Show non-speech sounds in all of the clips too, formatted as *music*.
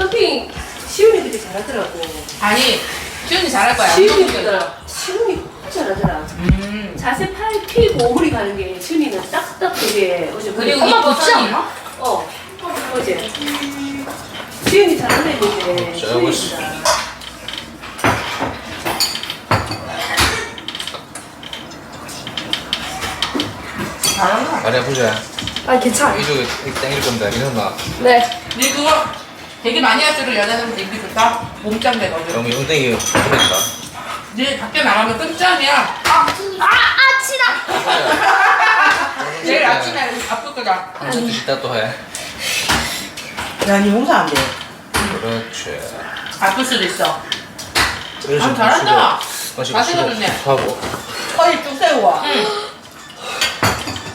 서핑 시윤이 되게 잘하더라고. 아니 지훈이 잘할 거야. 시윤이보다 시윤이 잘하더라. 음. 자세 팔 피고 오므리 가는 게 시윤이는 딱딱 되게 어제 그리고 이 버튼이 어 어제 시윤이 잘하는 애인데 씨. 시윤이가 잘한다. 다리 아프지? 아 괜찮아. 이쪽에 당길 건데 괜찮나? 네. 근데 그거 되게 많이 할수록 여자들한테 인기 좋다. 몸짱 되거든. 영이 엉덩이 보냈다 네 밖에 나가면 끝장이야. 아, 아, 치다. *laughs* 내일 아침에 아플 거다. 한참 듯이 이따 또 해. 야, 니 용서 안 돼. 그렇지. 아플 수도 있어. 그래서 아, 잘한다. 자세가 좋네. 하고 허리 쭉 세워. 응.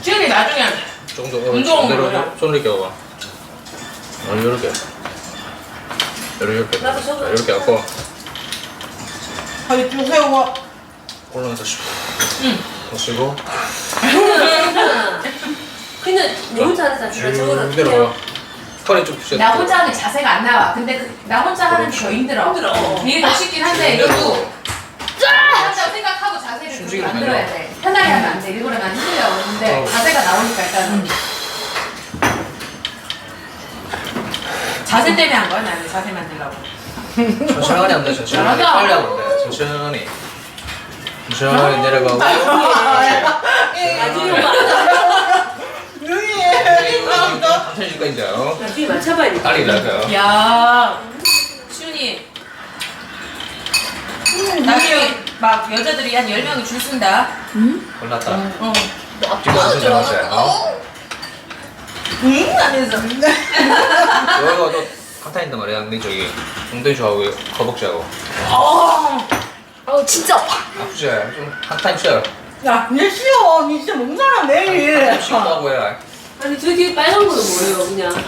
지훈이 나중에 더 운동으로. 손을 이렇게 와봐. 어, 이렇게. 이렇게 이렇게 하고 허리 쭉 세우고. 올라가서 쉬고 응. 쉬고 *laughs* 내 혼자 하는 사람 저거는 쭉 내려와. 허리 쭉 펴. 나 혼자 하는 자세가 안 나와. 근데 그, 나 혼자 하는 게 더 힘들어. 힘들어. 더 쉽긴 한데. 이것도 한다고 생각하고 자세를 그렇게 만들어야 돼. 편하게 하면 안 돼. 일부러 난 힘들려고 근데 어. 자세가 나오니까 일단은 자세 때문에 한 거야 나는 자세 만들려고. 천천히 하면 돼. 천천히. 잘한다. 빨리 하면 돼. 천천히. 천천히 내려가고. 나중에. 천천히. 어? 나중에 맞춰봐야 돼 빨리 나가. 야, 시훈이. 나중에 막 여자들이 한 10명이 줄 쓴다. 골랐다. 어. 지금 무슨 잘하세요? 어? 응? 안에서. 여기가 또 한타 있단 말이야. 근데 저기 엉덩이 좌우에 허벅지하고. 어. 어 진짜 아파. 아프지? 좀 한타임 쉬어. 야, 니 쉬어. 니 진짜 몸살아, 내일. 한타임 쉬고 하고 해. 아니 저 뒤에 빨간 거는 뭐예요 그냥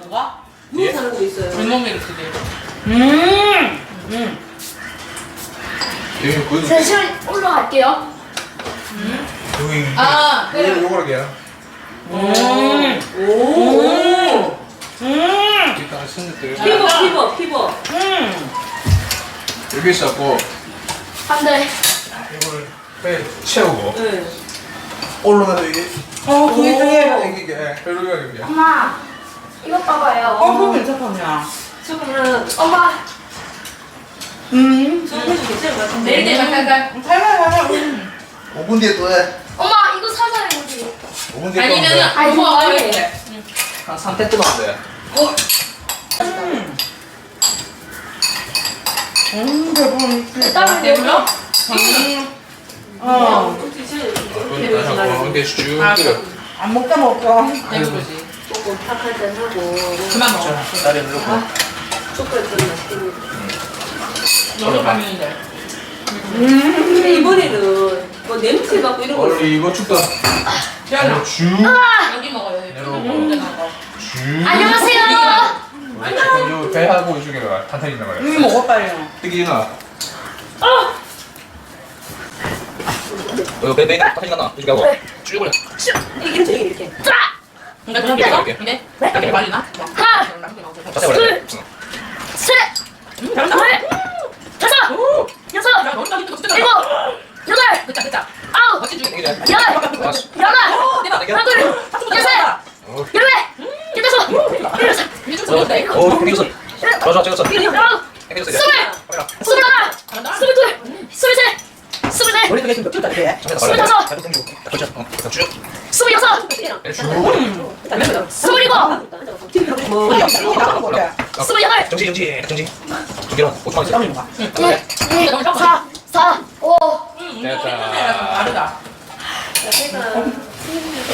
뭐가? 누구 사는 거 있어요 이렇게 돼. 음. 음. 여기 보여줘. 잠시만 올라갈게요. 여기. 아, 그래. 요거 할게요. 음. 오 음. 일단 손들 피버 피버 피버 음. 여기 있었고 안 돼. 이걸 배 채우고 네. 올라가서 이게 어, 그게 중에. 이게 이렇게 여기. 엄마, 이거 봐봐요. 어, 그거 괜찮겠냐. 저거는 엄마, 음. 저거 해도 괜찮을 것 같은데 내일 되면 살살. 살살 살살. 5분 뒤에 또 해. 엄마 이거 사자 해보지. 5분 뒤에 아니면은 아니, 해. 있대. 한 3태 뜨면 돼. 음. 음. 땀을 배불러? 음. 어. 어 하고 이게 쭉 아, 끓여. 안 먹다 먹어. 배부르지. 조금 탁한잔 하고 그만 먹어. 다리 넣고. 초콜릿 좀 맛있게 너도 가면인데. 음. 근데 이번에는 뭐 냄새 맡고 이런 거 원래 이거 춥다. 지현아, 쭉. 여기 먹어요. 여기. 내려오고. 거. 쭉. 안녕하세요. 지금 요 배하고 이쪽에가 탄탄 있단 말이야. 음, 먹어, 빨리. 뜨기나. 어, 배, 배, 탄탄 있나? 이쪽에 하고. 쭉 올려. 이렇게 이렇게 이렇게 근데 그냥 먹어? 이렇게. 근데? 이렇게 말리나? 하나, 자세 올려. 셋, 넷, 다섯, 여섯, 일곱, 여덟. 아홉, 멋진 줄. 이게 열, 왔어. 열하나, 대박. 여섯, 어, 열네, 열여섯, 민준 좋은데, 이거. 어, 생겼어. 좋아, 좋아, 찍었어. 열아홉, 생겼어. 스물, 빨리 스물하나, 스물둘, 스물셋, 스물넷, 머리 되게 좀 겹쳤다, 그래. 스물다섯. 그렇죠. 어, 쭉. 스물여섯, 쭉. 스물일곱, 머리 안 먹어. 스물여덟, 정지, 정지, 정지. 정지로 5초만 있어. 일, 이, 사, 사, 좀 다르다.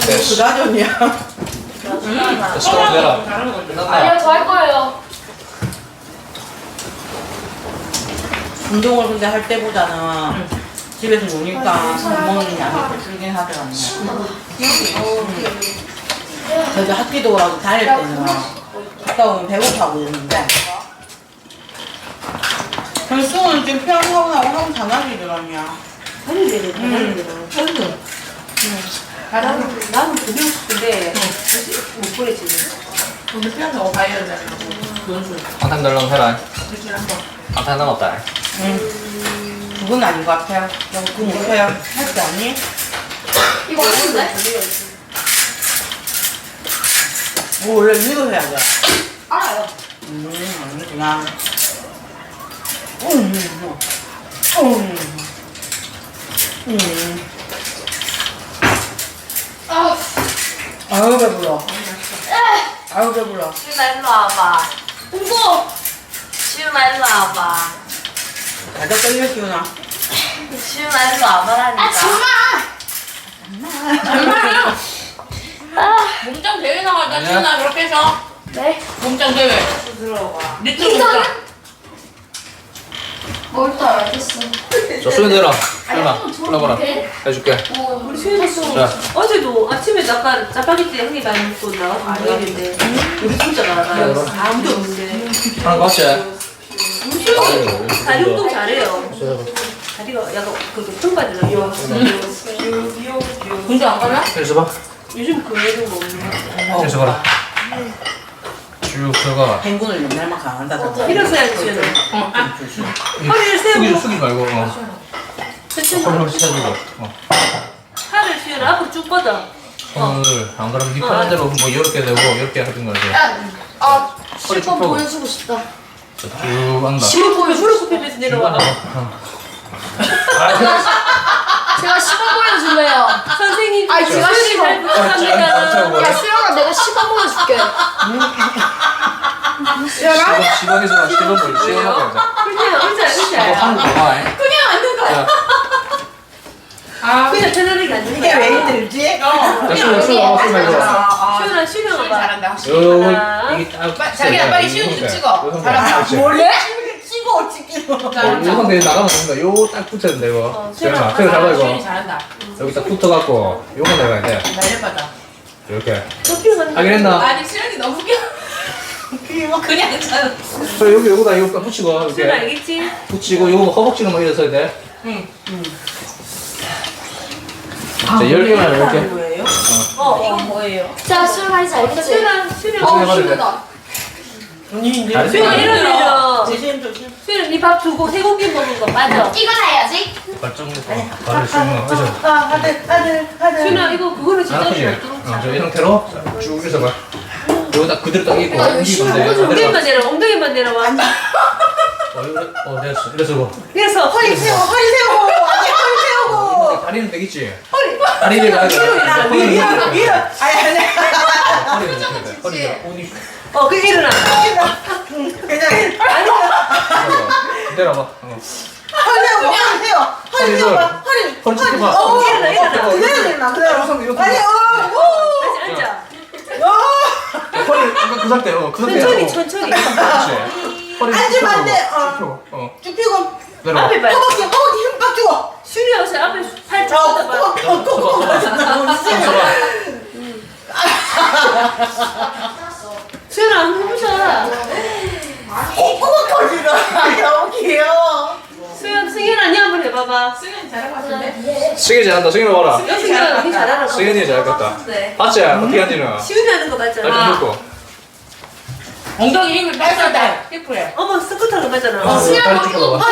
됐어. 그다전이야. 스톱 내라. 다른. 아니요 더할 거예요. 운동을 근데 할 때보다는 집에서 노니까 밥 먹는 양이 줄긴 하더라고요. 저도 학기도라고 다닐 때는 갔다 오면 배고파고 이러는데 결승은 지금 피아노 하고 나고 하면 장난이더라고요. 편리해요. 편리해요. 음. 음. 나는 나는 그리고 싶은데 네. 못 보내지는. 오늘 피아노 가야 되잖아. 그런 소리. 한탕 달랑 해라. 일주일에 한 번. 한탕 남았다. 음. 그건 아닌 것 같아요. 너 그거 못해요. 할때 아니? 이거 뭐 어딘데? 뭐 원래 이거 해야 돼. 알아요. 음, 아니구나. 음, 음, 음. 음. 음. 아, 아유 배불러. 아유 배불러. 지윤아 일로 와봐. 무거워. 지윤아 일로 와봐. 가자 떨려 지훈아. 지윤아 일로 와봐라니까. 아, 지훈아. 정말. 아, 몸짱 대회 나갈까 지윤아 그렇게 해서. 네. 몸짱 대회. 부드러워. 리틀 몸짱. 뭘또 알겠어. 자 손에 내라 설마 올라봐라 해줄게 우리 수현이도 자. 어제도 아침에 잠깐 짜파게티 한개 많이 먹고 나왔는데 우리 진짜 많아요. 네, 아무도 없는데. 하나 같이 다리 운동 잘해요. 다리가 약간 그 통과되나 귀여워. 귀여워. 귀여워. 근데 안 갈라? 헬스 봐 요즘 그 애들 먹는 거. 헬스 봐라 쭉 들어가. 행군을 옛날 막 강한다잖아. 일어서야 지금. 어, 아, 아. 허리를 아, 세우고 숙이지 말고. 어. 아, 허리를 세우고. 어, 어. 팔을 휘어라 앞으로 쭉 뻗어. 어. 손을 안 그러면 니 편한 대로 뭐 이렇게 되고 이렇게 하든가 이제 아, 실컷 보여주고 싶다. 쭉 한다. 심을 보면 무릎 굽히면서 내려와. 아, 제가 시범 보여줄래요? 선생님 아이, 제가 수술이 시범. 잘 부탁합니다. 야 수영아 내가 시범 보여줄게. 야 집안- 집안에서 시험 볼 시험 보자. 그냥 혼자 이거 혼자 하는 그냥 만든 거야. 아, 그냥 편안하게 앉는 이게 왜 들지? 수영 수영 수영 해봐. 시원한 자기야, 빨리 시윤이 좀 찍어. 몰래? 찍어 찍기로. 어, 이건 내 나가면 된다. 요 딱 붙여야 된다, 이거. 어, 제가 제가 잡아, 이거. 잘한다. 여기 딱 붙어갖고, 요거 내가 돼. 날려받아. 이렇게. 아, 그랬나? 아니 수현이 너무 웃겨. *laughs* 그냥 잘. 저 여기, 요거다, 이거 딱 붙이고, 수현 이렇게. 알겠지? 붙이고, 요거 허벅지는 뭐 이래서 돼. 응. 자, 아, 열 개만 이렇게. 뭐예요? 어 이건 뭐예요? 자, 수영하지 알겠지? 수영 수영. 어, 어 해봐도 어, 언니 이제 수영 힘들어. 조심 조심. 수영 니밥 주고 쇠고기 먹는 거 맞아. 이거 사야지. 발전도 발을 씹는 거 그죠? 아 아들 아들 아들. 수영아 이거 그거는 진짜 안이 상태로 예. 어, 쭉 이래서 봐. 여기다 그대로 딱 입고 엉덩이만 내려 엉덩이만 내려와. 어, 어, 됐어. 이래서 뭐. 봐. 그래서 뭐. 허리 세워 허리 세워 아니 허리 세우고. 다리는 되겠지? 허리. 다리를 가야 돼. 위로 위로 위로. 아니 아니. 아, 표정은 네, 진지해. 보니까 어, 그 일어나. 그냥 기다려봐. 어. 허리 뭐 하세요. 허리 허리 펴봐. 허리. 허리 펴봐. 어, 어, 일어나, 일어나. 어, 그래야 되나? 그래야 우선 이렇게. 아니, 어, 오. 다시 앉아. 어. 어. 허리 약간 그 상태. 어, 그 상태. 천천히, 어. 천천히. 그렇지. 허리 쭉 앉으면 안 돼. 펴고, 쭉 펴고. 어. 쭉 펴고. 내려봐. 앞에 봐. 허벅지, 허벅지 힘 빡주고. 수리하고 앞에 팔 어, 잡아봐. 꾹, 꾹, 꾹, 꾹. 잡아. 수연아 안 해보자. 어? 코코가 터지나 너무 귀여워 수연 승현 언니 한번 해봐봐. 승현 잘할 것 같은데? 승현이 잘한다 승현아 와라 승현 언니 잘하라. 승현이 잘할 것 같다 봤지? 어떻게 하는지는 지훈이 하는 거 맞잖아. 날좀 놓고 엉덩이 힘을 뺐어, 다. 히프에. 어머 스쿠터로 맞잖아. 어, 승현아, 다리 쭉 이거 봐.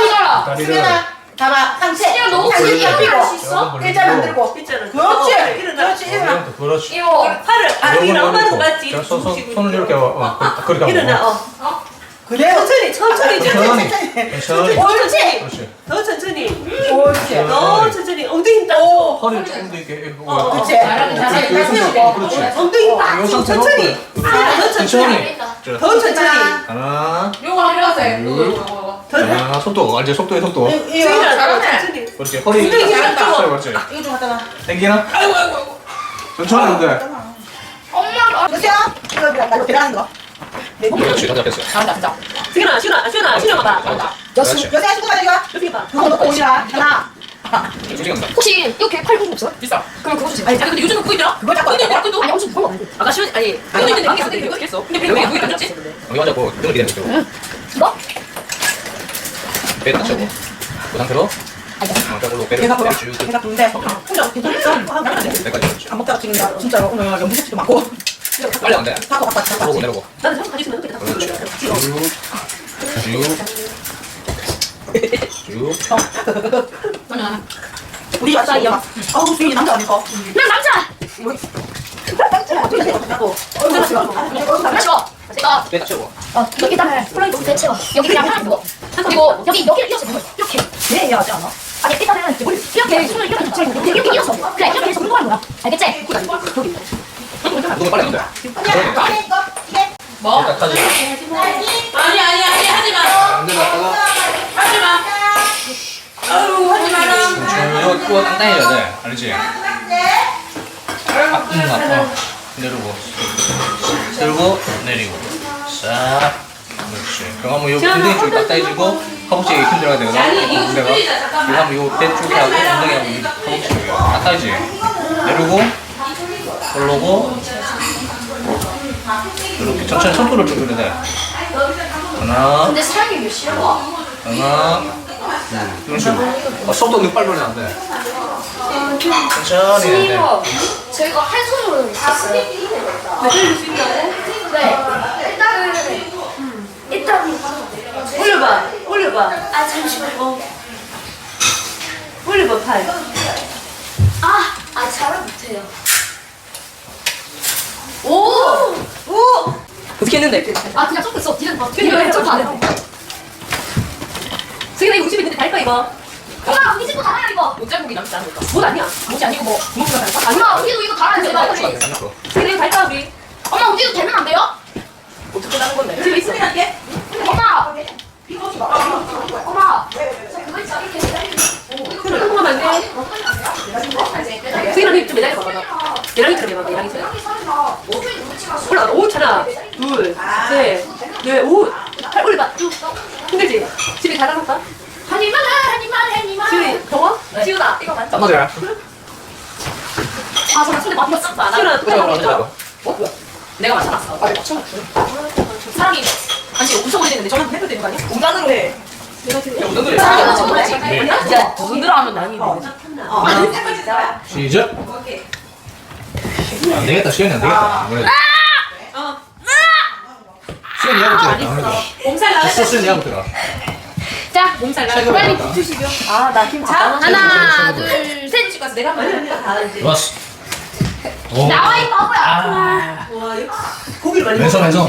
이거라. 봐봐. 상체. 수야 너 다리 혹시 펴고. 있어? 일자. 만들고. 있잖아. 그렇지. 어, 일어나. 그렇지. 일어나. 이거부터 그렇지 이거. 팔을 아 이거 엄마는 거 올리고. 맞지? 손, 손, 손을 이렇게 거. 어, 어, 그렇게 하고 일어나. 어. 그래요. 천천히 천천히 천천히 천천히. 천천히 옳지. 그렇지 더 천천히. 옳지. 더 천천히. 엉덩이 힘 딱. 줘. 허리를 조금 더 이렇게 어, 어. 그렇지. 잘하긴 잘해. 그렇지. 다 세우고. 그렇지 엉덩이 딱. 요 천천히. 그래. 아, 더 천천히. 천천히 더 천천히. 하나 요거 하면서 해. 요거, 요거, 요거. 더. 하나 속도 알지 속도에 속도 이거, 더 잘하네. 천천히. 그렇지 허리 엉덩이 힘. 줘. 그렇지 이거 좀 갖다 놔. 당기나? 아이고, 아이고, 아이고. 천천히 안 돼 엄마가 여보세요? 이거 나 이렇게 하는 거. 네. 그렇지 다 잡혔어 잘한다, 진짜. 승현아 승현아 승현아 승현아 봐. 그렇지 여보세요? 신고 가자, 이거. 여기 봐. 그거 놓고 오시라. 하나. 솔직히 간다 혹시 이거 걔팔 구분 없어요? 비싸. 그럼 그거 주세요. 아니, 근데 요즘은 그거 있더라? 그거 잡고 근데? 그것도 아니 엄청 거 아니고. 아까 시원 아니 아니, 근데 방에 있었는데 그거 했어. 근데 왜 그게 던졌지? 여기 맞았고 등을 기대는 거죠 뭐? 배 다쳤고 그 상태로 어, 저걸로 배를 얘가 불어. 배를 쭉 얘가 부른데. 혼자 괜찮겠어? 하고 가는데. 배까지 그렇지 안 먹다가 지금 진짜로 오늘 새끼도 많고. 빨리 안돼 하고 갖고 왔다. 내려오고 내려오고 나는 형 가지고 있는 거 그렇지. 그렇지. 쭉. 우리 왔다이야. 아우 수인이 남자 아닐까? 난 남자. 남자. 제가 빼치고. 어 여기다가 폴라이드 대체와 여기 그냥 하나 두고 그리고 여기 여기를 이어서. 이렇게 왜 해야 하지 않아? 아니 일단은 이렇게 손을 이렇게 붙여 이렇게 이렇게 이어서 그래 이렇게 해서 운동하는 거야. 알겠지? 너무 빨리 안 돼. 뭐? 일단 타지. 아니 아니 아니 하지 마. 안 되다가 하지 마. 아유 하지 마라. 이거 이거 단단해져야 돼. 알지? 앞뒤는 아파. 내리고. 들고 내리고. 싹. 그렇지. 그럼 한번 요 엉덩이 쪽 단단해지고 허벅지에 힘 들어가야 되거든. 아니, 이거 좀 내가 잠깐만. 이거 한번 요 대쪽에 하고 엉덩이하고 이 허벅지 쪽에 단단해지. 내리고 올라오고 이렇게 천천히 좀 그려야 돼. 하나. 근데 사람이 몇 시야? 하나, 둘, 이런 식으로. 아, 속도 너무 빨리 하면 안 돼. 천천히 해야 돼. 저희가 한 손으로 있다고? 네. 일단은 일단 올려봐. 올려봐. 아 잠시만. 어. 올려봐 팔. 아, 아 잘은 못해요. 오. 오. 어떻게 했는데? 아 그냥 점프했어. 뒤는 막 뒤는 점프 안 해. 승현아 이거 집에 있는데 달까 이거? 엄마 우리 집도 달아야 이거. 옷자국이 남지 않을까? 못 아니야. 옷이 아니고 뭐 구멍가 달까? 엄마 우리도 이거 달아야 돼. 승현아 이거 달까 우리? 엄마 우리도 되면 안 돼요? 어떻게 나는 건데? 집에 있어. 엄마. 엄마. 저 그거 있잖아. 이렇게 기다리고. 한번 안 돼. 승현아 이거 좀 매달려 봐봐. 매랑이처럼 해봐 매랑이처럼. 올라가. 오 하나, 둘, 셋, 넷, 오. 팔 올려봐. 쭉. 힘들지? 집에 달아볼까? 한 입만 해, 한 입만 해, 한 입만 해. 지훈이 더워? 지훈아 이거 맞지? 땀나더라. 아, 저나 손에 많이 었어 지훈아 그래, 그래, 그래. 어 뭐야? 내가 맞춰놨어. 아 맞춰놨어. 사람이 아니 엄청 오래됐는데 저는 해도 되는 거 아니야? 공간으로 해. 엉덩이를 사람이 네. 야 두손 들어 하면 난이 돼. 시작. 안 되겠다, 시간이 안 되겠다. 아무래도. 시간이 야부터 아무래도. 몸살 나가자. 소스는 야부터. 자, 몸살 나가자. 빨리 아나 힘 자. 하나, 둘, 셋. 찍어서 내가 이제. 좋았어. 오. 나와 이 바보야. 와 역시. 고기를 많이 왼손, 왼손.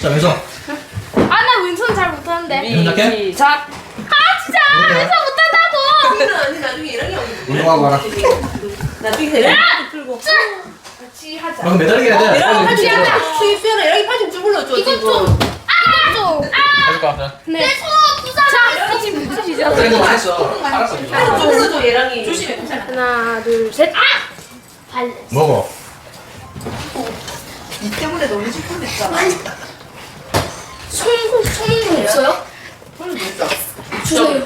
자, 왼손. 아, 나 왼손 잘 못하는데. 시작해. 시작. 아, 진짜 왼손 못한다고. 언니 나중에 이랑이 형. 운동하고 와라. 나중에 이랑이 풀고. 너 매달리게 해야 돼. 빨리 좀 하자. 수입 수연아 이랑이 팔좀 주물러 줘. 이건 지금. 좀. 아, 좀. 해줄까? 자. 네. 내 손. 자, 무슨 시작? 그래, 너 했어. 알았어. 팔좀 주물러 줘 얘랑이. 조심해. 하나, 둘, 셋. 아! 발. 먹어. 손, 손 없어요? 주세요.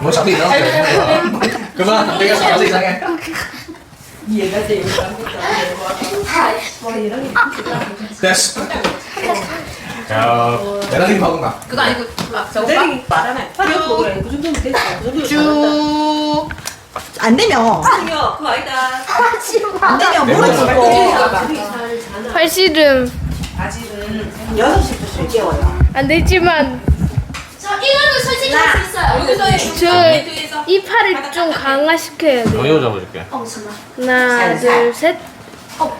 뭐 자꾸 이상하게. 그만. 내가 자꾸 이상해. 얘가 제일 됐어. 야, 매달리기 바꾼가? 그거 아니고 막 저거 내랑이 말하네. 그 정도면 됐어. 그 정도면 잘한다. 안 되면 승현 그거 아니다. 안 되면 몸을 꿇고 팔씨름 아직은 6시부터 술 깨워요. 안 되지만 저 이거는 솔직히 할 수 있어요. 저이 팔을 좀 강화시켜야 돼. 여기 잡아줄게. 어, 잠깐만. 하나, 둘, 셋.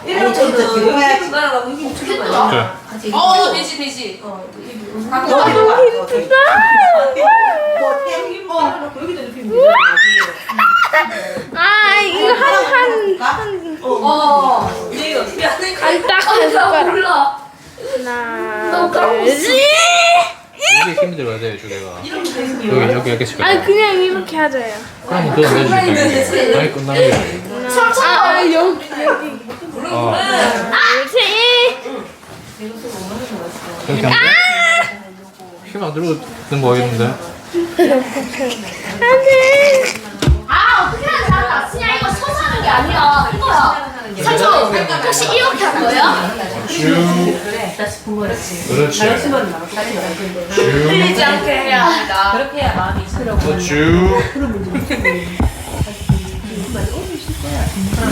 이런 저기 저 지금 거는 해야지. 나라고 이게 어떻게 봐? 그래. 어 돼지 돼지. 너무 힘들다. 여기다 눕히면 되잖아. 아, 이거 한, 한, 어. 이거 미안해. 한딱한나 숟가락. 몰라. 하나, 둘, 셋. 여기 힘이 들어야 돼, 주제가. 여기, 여기, 여기 시켜. 아, 그냥 이렇게 하자요. 그럼 그거 내줄게. 아니, 끝나는 게. 아, 아, 여기, 여기. 어. 둘, 셋. 그렇게 하면 돼? 힘안 들어는 거겠는데? 안 돼. 아, 어떻게 하는 사람 났으냐? 이거 서서 하는 게 아니라 이거야. 삼촌, 혹시 이렇게 한 거예요? 쭉. 다시 본 거지. 그렇지. 다시 나갈. 흘리지 않게 해야 합니다. 그렇게 해야 마음이 있으려고. 또 쭉.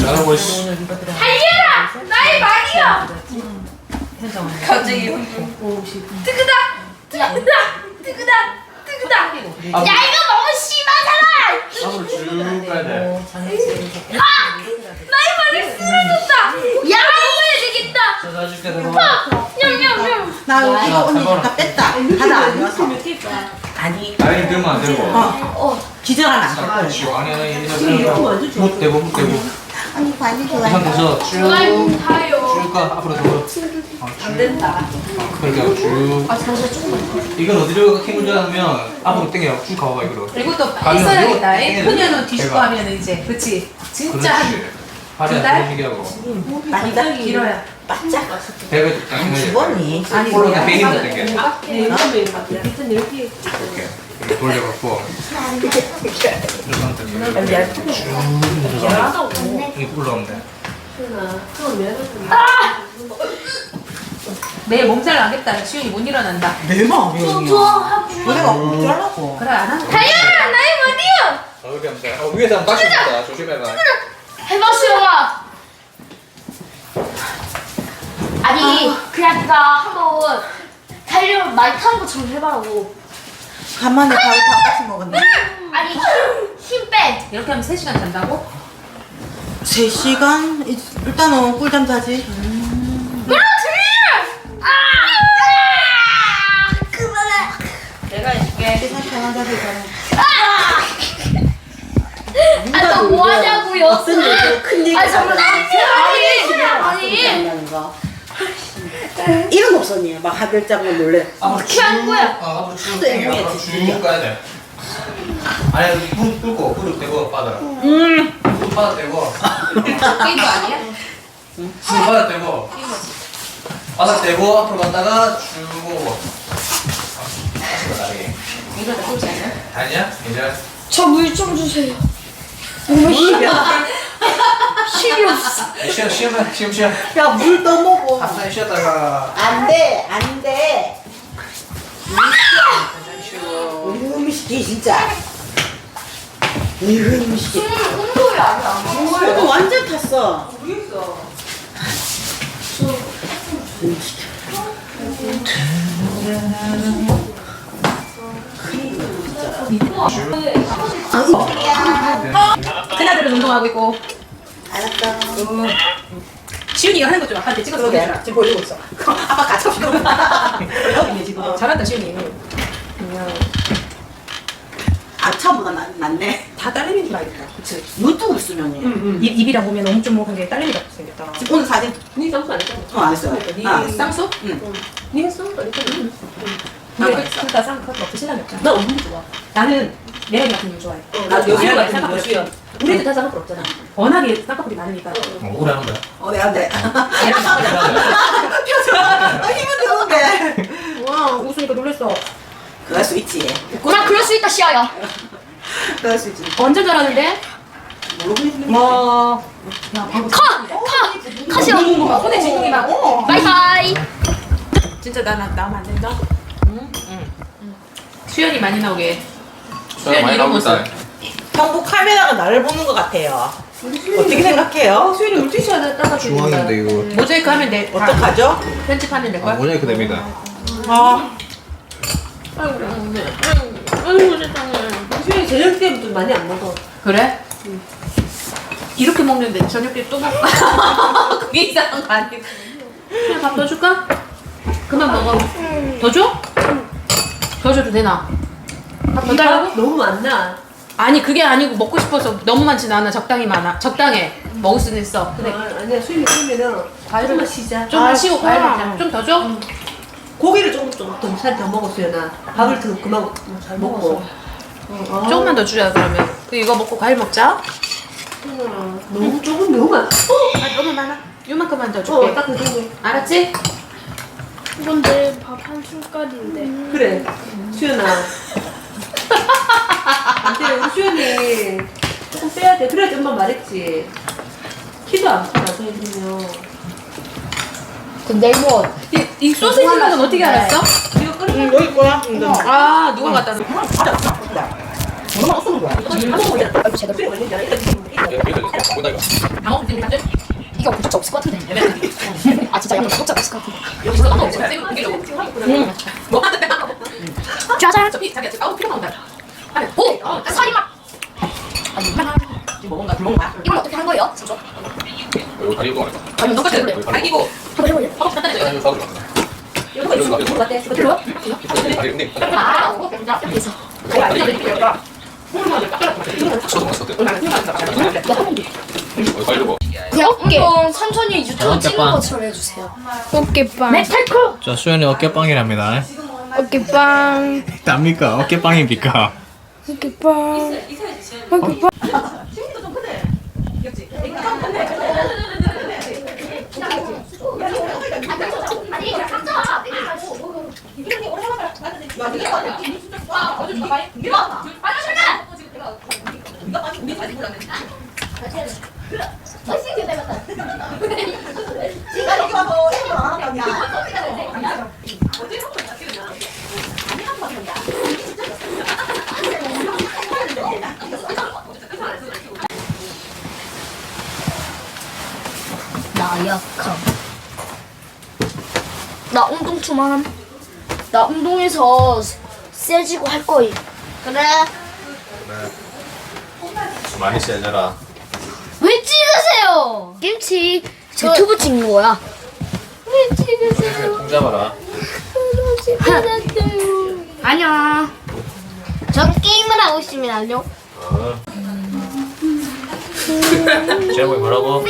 잘하고 있어. 달려라! 나의 말이야! 갑자기 뜨그다! 야, 뜨그다, 뜨그 다. 야, 앞으로, 이거 너무 심하잖아. 앞으로 쭉 가야 돼. 아, 나의 말을 쓰러졌다. 야, 이거 되겠다. 줄게, 내가. 냠냠냠. 나 이거 아, 언니 잠깐만. 다 뺐다. 하나 안 넣어서. 아니 아니, 들면 안 되고. 기절하면 안 될 거예요. 그렇지. 아니, 아니, 이거 못 대고, 못 대고. 언니 관이 좋아. 우선 돼서 쭉, 아이고, 쭉 가. 앞으로 더. 안 된다. 그러니까 쭉. 아, 잠시만 조금만. 이건 어디로 주냐면 앞으로 당겨. 쭉 가봐, 이거로. 이것도 가면 있어야겠다. 이거 그녀는 뒤집고 대박. 하면 이제, 그치? 진짜 한 그렇지. 발이 두안 달? 떨어지게 하고. 많이 다 길어야. 바짝. 배가 딱 힘을 집었니? 아니, 폴로. 배 힘을 당겨. 예, 이거는 밑에 이렇게 이렇게 이렇게 돌려갖고 *laughs* 이 상태에서 쭉 이렇게 올라오면 돼. 내일 몸살 나겠다. 시윤이 못 일어난다. 내 마음이야. 좋아. 노래가 어쩌라고. 그래, 안 하는 다야, 나의 말이야. 어, 이렇게 하면 돼. 어, 위에서 한번. 조심해봐. 해봐, 수영아. 아니, 그냥 네가 한번 달려 많이 타는 것처럼 해봐라고. 간만에 밥을 다 같이 먹었네. 아니, 힘, 힘 빼. 이렇게 하면 3시간 잔다고? 3시간? 일단은 꿀잠 자지. 그렇지! 아! 아! 그만해. 내가 해줄게. 세상 편하다 세상. 아, 너 뭐하냐고요? 어떤 얘기를 큰 얘기 아니, 정말 아니, 아니. 이런 거 없었니? 막 하들짝을 놀래. 어떻게 한 거야? 아, 당겨. 앞으로 쭉 가야 돼. 아니, 무릎 꿇고 무릎 대고 빠져라. 음. 무릎 빠져 대고. 게임도 아니야? 무릎 빠져 대고. 바닥 대고 앞으로 갔다가 쭉 오고. 다시 나가게. 이거 다 꼴찌 아니야? 아니야? 이제 저물 좀 주세요. 힘이 없어. 시험 시험 시험 시험. 야, 물 떠먹어. 한번 쉬었다가 안 돼, 안 돼. 새끼, 진짜. 이놈의 새끼. 운동이 아니야. 이거 완전 탔어. 큰아들은 운동하고 있고. 알았다. 시윤이가 하는 거좀 아빠한테 찍어서 보내주라. 지금 보이고 있어. *laughs* 아빠 같이 없이 *laughs* 지금. 잘한다, 시윤이. 아차보다 낫, 낫네. 다 딸내미인 줄 알겠다. 그치? 유튜브 쓰면 입, 입이랑 보면 엄청목한 게 딸내미 같이 생겼다. 지금 오늘 사진 니 쌍수 안 했잖아. 어, 안 했어요. 니 아, 쌍수? 니 했어? 안 했잖아. 근데 둘다 쌍수 없어 신랑이 없잖아. 나 없는 거 좋아. 나는 매력 같은 걸 좋아해. 나 여수연 같은 쌍꺼풀 여수연. 우리 다 쌍꺼풀 없잖아. 워낙에 쌍꺼풀이 많으니까. 어, 하는 거야. 어, 네, 안 돼. 아, 힘은 드는데. 와, 웃으니까 놀랬어. 그럴 수 있지. 나 그럴 수 있다, 시아야. 그럴 수 있지. 완전 잘하는데? 모르고 있는 와. 야, 방금 컷! 컷! 컷이야. 막 손에 지붕이 막. 바이바이. 진짜 나, 나, 나면 안 된다? 응? 응. 수연이 많이 나오게. 수연이 이런 모습. 형부 카메라가 나를 보는 것 같아요. 어떻게 생각해요? 수연이 물티슈 하나 따가 중앙인데 이거. 모자이크 하면 돼. 다 어떡하죠? 편집하면 될 아, 거야? 모자이크 됩니다. 아, 수연이 저녁 때부터 많이 안 먹어. 그래? 이렇게 먹는데 저녁 때또 먹어. *laughs* 그게 이상한 거 아니고. 그냥 밥 더 줄까? 그만 먹어. 더 줘? 더 줘도 되나? 밥더 달라고? 너무 많나? 아니 그게 아니고 먹고 싶어서 너무 많진 않아. 적당히 많아. 적당해. 먹을 수는 있어. 그래. 아, 아니야 수연이 그러면은 과일을 조금만 쉬자. 좀만 아, 쉬고 과일. 먹자. 좀 더 줘? 고기를 조금 좀더 살더 먹어 수연아. 밥을 더 그만 잘 먹고. 어, 조금만 더 주자 그러면. 그 이거 먹고 과일 먹자. 너무 조금 너무 많아. 아 너무 많아. 요만큼만 더 줄게. 어, 딱 그 정도. 알았지? 이건 내 밥 한 숟갈인데. 그래. 수연아. 안돼 우리 수연이 조금 빼야 돼. 그래야지 엄마 말했지. 키도 안 커 나중에 되면. 근데 뭐 이, 이 소세지 맛은 어떻게 알았어? 이거 끓여. 응, 여기 거야. 응, 응. 아 누가 갖다 놨어? 쓰는 거야? 제대로. 방어. 이거 구독자 없을 것 같은데. *laughs* 아 진짜 약간 구독자 없을 것 같은데. 여기서 방어 없어. 쌤 그게 뭐 하는데? 짜잔. 저기 자기야 지금 아우 피가 나온다. 하면 오 살이 막. 지금 먹은 거야? 굶은 거야? 이건 어떻게 한 거예요? 진짜? 이거 다리 이거. 아니 똑같이 그래. 당기고 한번 해볼래? 허벅지 단단해져. 이거 사고 이거 있어. 이거 같아. 이거 들어? 다리 근데 아, 어, 이렇게 해서. 소금 맛 어때? 빨리 먹어. 어깨. 어, 천천히 유튜브 찍는 빵. 것처럼 해주세요. 어깨빵. 자 수현이 어깨빵이랍니다. 어깨빵. 납니까? 어깨빵입니까? 어깨빵. 어깨빵. 아니, 깜짝아. 나약함. 나 운동 좀 나 운동해서 세지고 할 거임. 그래. 많이 세져라. 왜 찍으세요? 김치 유튜브 찍는 거야. 왜 찍으세요? 통 잡아라. 아니야. 전 게임을 하고 있습니다. 안녕. *laughs* 제목이 뭐라고?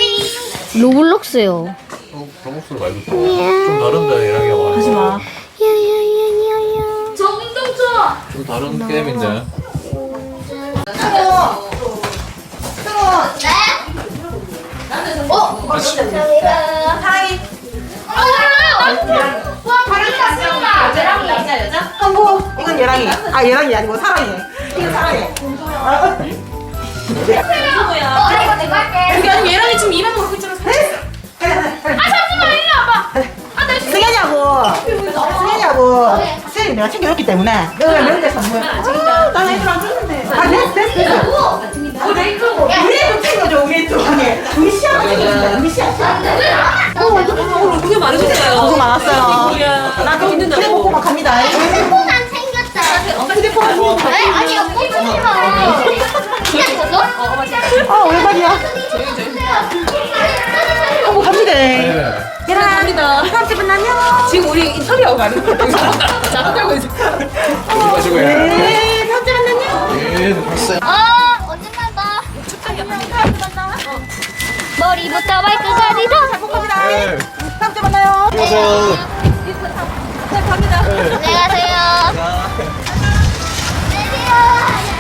로블록스요. 어, 목소리 말고 좀 다른데 얘랑이가 하지 마. 다른 게임인데. 어? 사랑해. 와, 바람이 났습니다. 얘랑이 남자 여자? 한국 이건 얘랑이 아 얘랑이 아니고 사랑이 이거 사랑이 어, 이거 내가 할게. 아니고 얘랑이 지금 일하는 거 있잖아. 아, 잠시만, 일로 와봐. 아, 나 승현이하고 승현이하고 승현이 내가 챙겨줬기 때문에 여기 명절 선물 아, 난 애들 안 줬는데 아 됐어 됐어 됐어 어, 메이크업. 야, 우리 애도 챙겨줘 우리 애도 아니 우리 시아가 챙겨준다 우리 시아 어, 그게 많으셨어요. 수고 많았어요 이야, 나 그럼 힘든다고. 휴대폰 꼬박 갑니다 핸드폰 안 챙겼다. 휴대폰 에? 아니, 이거 꽂지 마. 진짜 있었어? 어, 맞아. 아 얼마냐 어머 갑니다. 얘들아 갑니다. 다음 집은 안녕. 지금 우리 인터뷰하고 가는 거예요. 자, 떨고 있어. 가시고요. 네, 다음 집은 안녕. 예, 봤어요. 아, 언젠가 봐. 안녕, 다음 집 어. 머리부터 발끝까지 다. 잘 먹습니다. 네. 다음 집 만나요. 어서. 네, 갑니다. 안녕하세요. 안녕하세요.